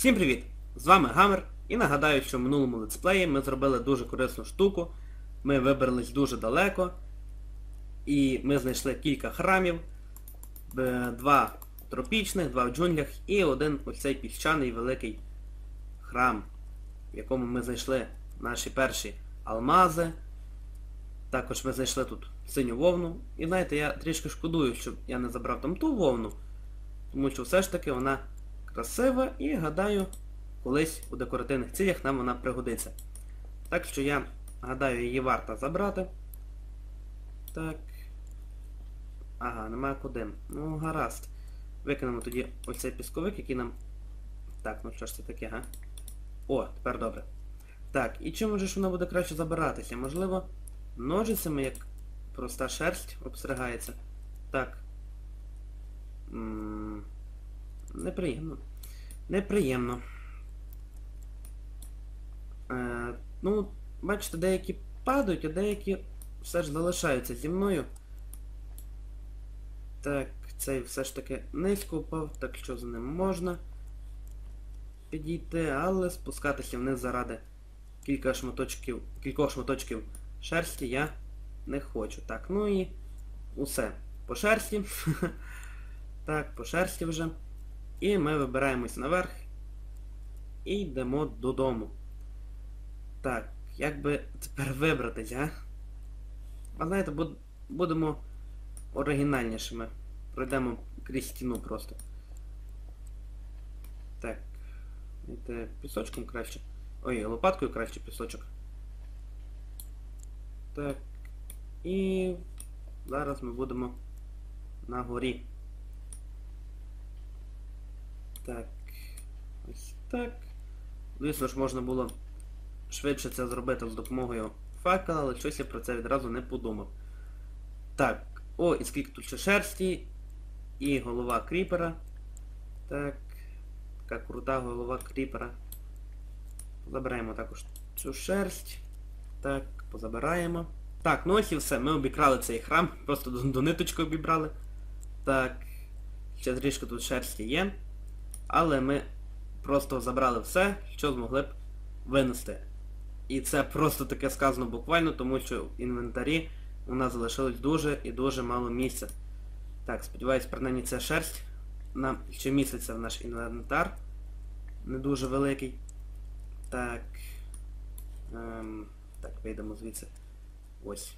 Всім привіт! З вами Гамер і нагадаю, що в минулому летсплеї ми зробили дуже корисну штуку. Ми вибрались дуже далеко. І ми знайшли кілька храмів. Два тропічних, два в джунглях і один оцей піщаний великий храм, в якому ми знайшли наші перші алмази. Також ми знайшли тут синю вовну. І знаєте, я трішки шкодую, що я не забрав там ту вовну, тому що все ж таки вона красива і гадаю, колись у декоративних цілях нам вона пригодиться. Так що я гадаю, її варто забрати. Так. Ага, немає куди. Ну, гаразд. Викинемо тоді оцей пісковик, який нам... Так, ну що ж це таке, га? О, тепер добре. Так, і чим же ж вона буде краще забиратися? Можливо, ножицями, як проста шерсть обстригається. Так. М, Неприємно. Неприємно. Е, ну, бачите, деякі падають, а деякі все ж залишаються зі мною. Так, цей все ж таки низько впав, так що за ним можна підійти, але спускатися вниз заради кілька шматочків, кількох шматочків шерсті я не хочу. Так, ну і усе. По шерсті. так, по шерсті вже. І ми вибираємось наверх і йдемо додому. Так, як би тепер вибратись, а? А знаєте, будемо оригінальнішими. Пройдемо крізь стіну просто. Так. Це пісочком краще. Ой, лопаткою краще пісочок. Так. І зараз ми будемо на горі. Так. Ось так. Звісно ж, можна було швидше це зробити з допомогою факела, але щось я про це відразу не подумав. Так. О, і скільки тут ще шерсті. І голова кріпера. Так. Така крута голова кріпера. Забираємо також цю шерсть. Так, позабираємо. Так, ну ось і все. Ми обікрали цей храм. Просто до, до ниточки обібрали. Так. Ще трішки тут шерсті є. Але ми просто забрали все, що змогли б винести. І це просто таке сказано буквально, тому що в інвентарі у нас залишилось дуже і дуже мало місця. Так, сподіваюсь, принаймні ця шерсть нам ще міститься в наш інвентар. Не дуже великий. Так. Ем, так, вийдемо звідси. Ось.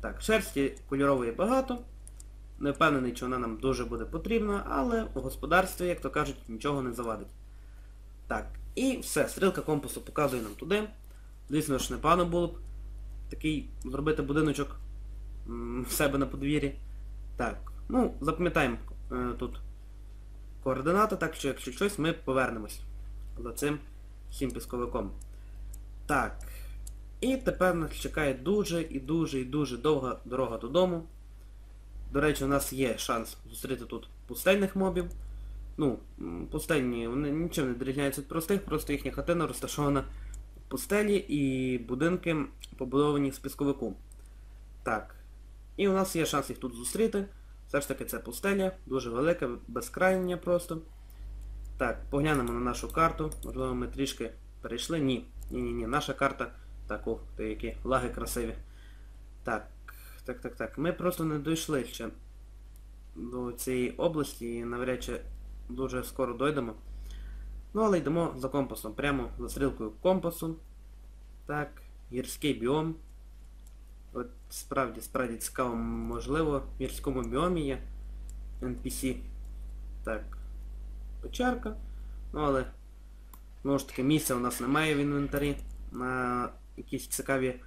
Так, шерсті кольорової багато. Не впевнений, чи вона нам дуже буде потрібна, але у господарстві, як то кажуть, нічого не завадить. Так, і все, стрілка компасу показує нам туди. Звісно ж, непогано було б такий зробити будиночок в себе на подвір'ї. Так, ну, запам'ятаємо е, тут координати, так що якщо щось, ми повернемось за цим всім пісковиком. Так. І тепер нас чекає дуже і дуже і дуже довга дорога додому. До речі, у нас є шанс зустріти тут пустельних мобів. Ну, пустельні, вони нічим не відрізняються від простих, просто їхня хатина розташована в пустелі і будинки побудовані з пісковику. Так. І у нас є шанс їх тут зустріти. Все ж таки це пустеля, дуже велика, безкрайня просто. Так, поглянемо на нашу карту. Можливо, ми трішки перейшли. Ні. Ні-ні-ні, наша карта. Так, ти які лаги красиві. Так, так, так, так. Ми просто не дійшли ще до цієї області і навряд чи дуже скоро дойдемо. Ну, але йдемо за компасом. Прямо за стрілкою компасу. Так, гірський біом. От справді, справді цікаво, можливо, в гірському біомі є NPC. Так, печерка. Ну але, знову ж таки, місця у нас немає в інвентарі на якісь цікаві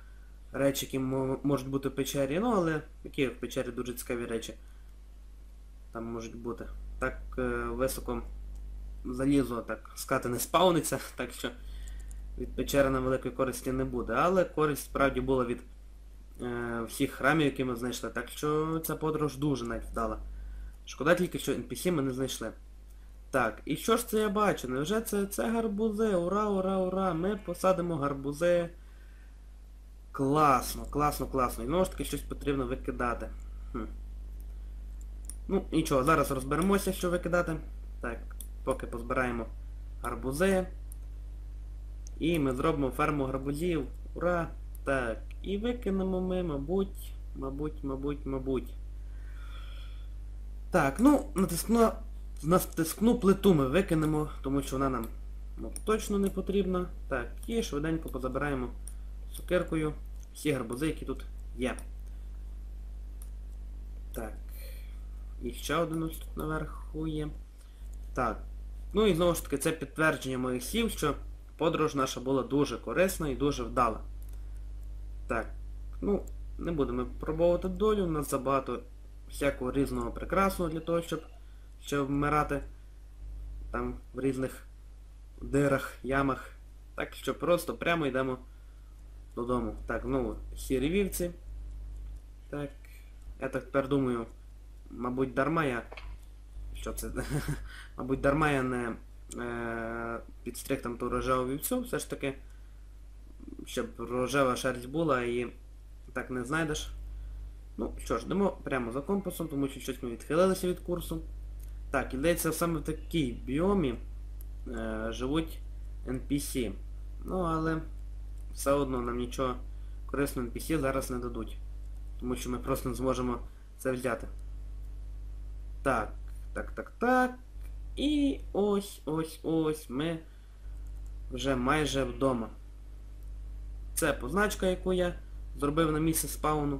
речі, які можуть бути в печері. Ну, але які в печері дуже цікаві речі там можуть бути. Так е, високо залізо так скати не спауниться, так що від печери нам великої користі не буде. Але користь справді була від е, всіх храмів, які ми знайшли. Так що ця подорож дуже навіть вдала. Шкода тільки, що NPC ми не знайшли. Так, і що ж це я бачу? Невже це, це гарбузи? Ура, ура, ура! Ми посадимо гарбузи. Класно, класно, класно. І знову ж таки щось потрібно викидати. Хм. Ну, нічого, зараз розберемося, що викидати. Так, поки позбираємо гарбузи. І ми зробимо ферму гарбузів. Ура! Так. І викинемо ми, мабуть, мабуть, мабуть, мабуть. Так, ну, натискну, натискну плиту ми викинемо, тому що вона нам ну, точно не потрібна. Так, і швиденько позабираємо цукеркою всі гарбузи, які тут є. Так. І ще один ось тут наверху є. Так. Ну і знову ж таки це підтвердження моїх слів, що подорож наша була дуже корисна і дуже вдала. Так. Ну, не будемо пробувати долю, у нас забагато всякого різного прекрасного для того, щоб ще вмирати там в різних дирах, ямах. Так що просто прямо йдемо додому. Так, знову сірі вівці. Так. Я так тепер думаю, мабуть, дарма я... Що це? мабуть, дарма я не е, підстриг там ту рожеву вівцю, все ж таки, щоб рожева шерсть була і так не знайдеш. Ну що ж, йдемо прямо за компасом, тому що щось ми відхилилися від курсу. Так, і здається, саме в такій біомі е, живуть NPC. Ну, але все одно нам нічого корисного NPC зараз не дадуть. Тому що ми просто не зможемо це взяти. Так, так, так, так. І ось, ось, ось ми вже майже вдома. Це позначка, яку я зробив на місці спауну.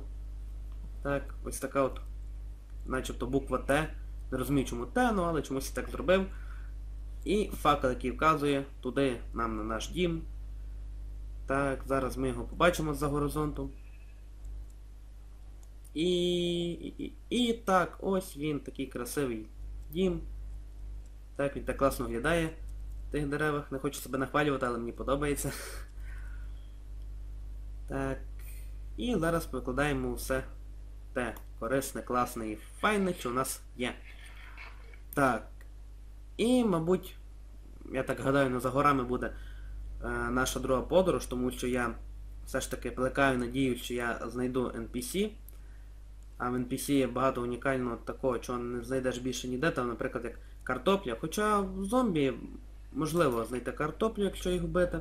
Так, ось така от, начебто буква Т. Не розумію чому Т, ну але чомусь я так зробив. І факел, який вказує туди нам на наш дім. Так, зараз ми його побачимо з-за горизонту. І, і, і так, ось він, такий красивий дім. Так, він так класно виглядає в тих деревах. Не хочу себе нахвалювати, але мені подобається. Так. І зараз викладаємо все те корисне, класне і файне, що у нас є. Так. І, мабуть, я так гадаю, не за горами буде наша друга подорож, тому що я все ж таки плекаю надію, що я знайду NPC. А в NPC є багато унікального такого, чого не знайдеш більше ніде, там, наприклад, як картопля. Хоча в зомбі можливо знайти картоплю, якщо їх вбити.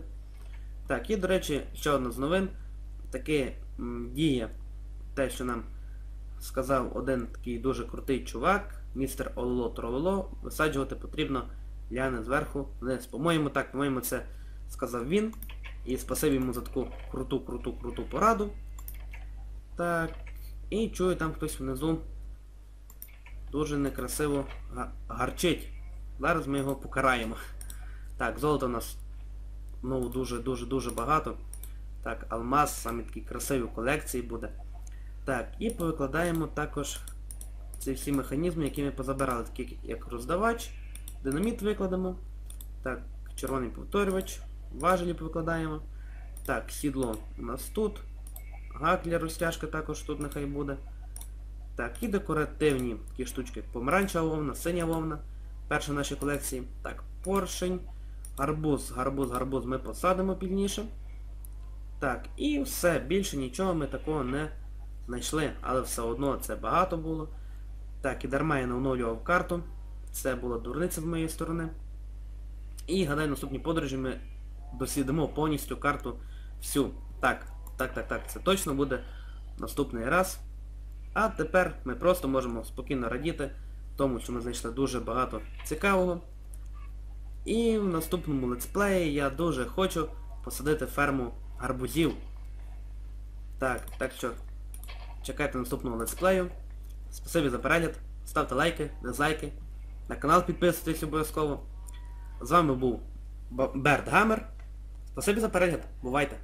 Так, і, до речі, ще одна з новин. Таки діє те, що нам сказав один такий дуже крутий чувак, містер Ололо Трололо, висаджувати потрібно ляни зверху вниз. По-моєму, так, по-моєму, це сказав він. І спасибі йому за таку круту, круту, круту пораду. Так. І чую там хтось внизу дуже некрасиво гарчить. Зараз ми його покараємо. Так, золота у нас знову дуже-дуже-дуже багато. Так, алмаз, саме такий красивий в колекції буде. Так, і повикладаємо також ці всі механізми, які ми позабирали, такі як роздавач, динаміт викладемо. Так, червоний повторювач, важелі повикладаємо. Так, сідло у нас тут. Гак для розтяжки також тут нехай буде. Так, і декоративні такі штучки, як помаранчева вовна, синя вовна. Перша в нашій колекції. Так, поршень, гарбуз, гарбуз, гарбуз ми посадимо пізніше. Так, і все, більше нічого ми такого не знайшли, але все одно це багато було. Так, і дарма я не оновлював карту. Це була дурниця з моєї сторони. І гадаю, наступні подорожі ми дослідимо повністю карту всю. Так, так, так, так, це точно буде наступний раз. А тепер ми просто можемо спокійно радіти тому, що ми знайшли дуже багато цікавого. І в наступному летсплеї я дуже хочу посадити ферму гарбузів. Так, так що чекайте наступного летсплею. Спасибі за перегляд. Ставте лайки, дизлайки. На канал підписуйтесь обов'язково. З вами був Берт Гаммер. Спасибі за перегляд. Бувайте!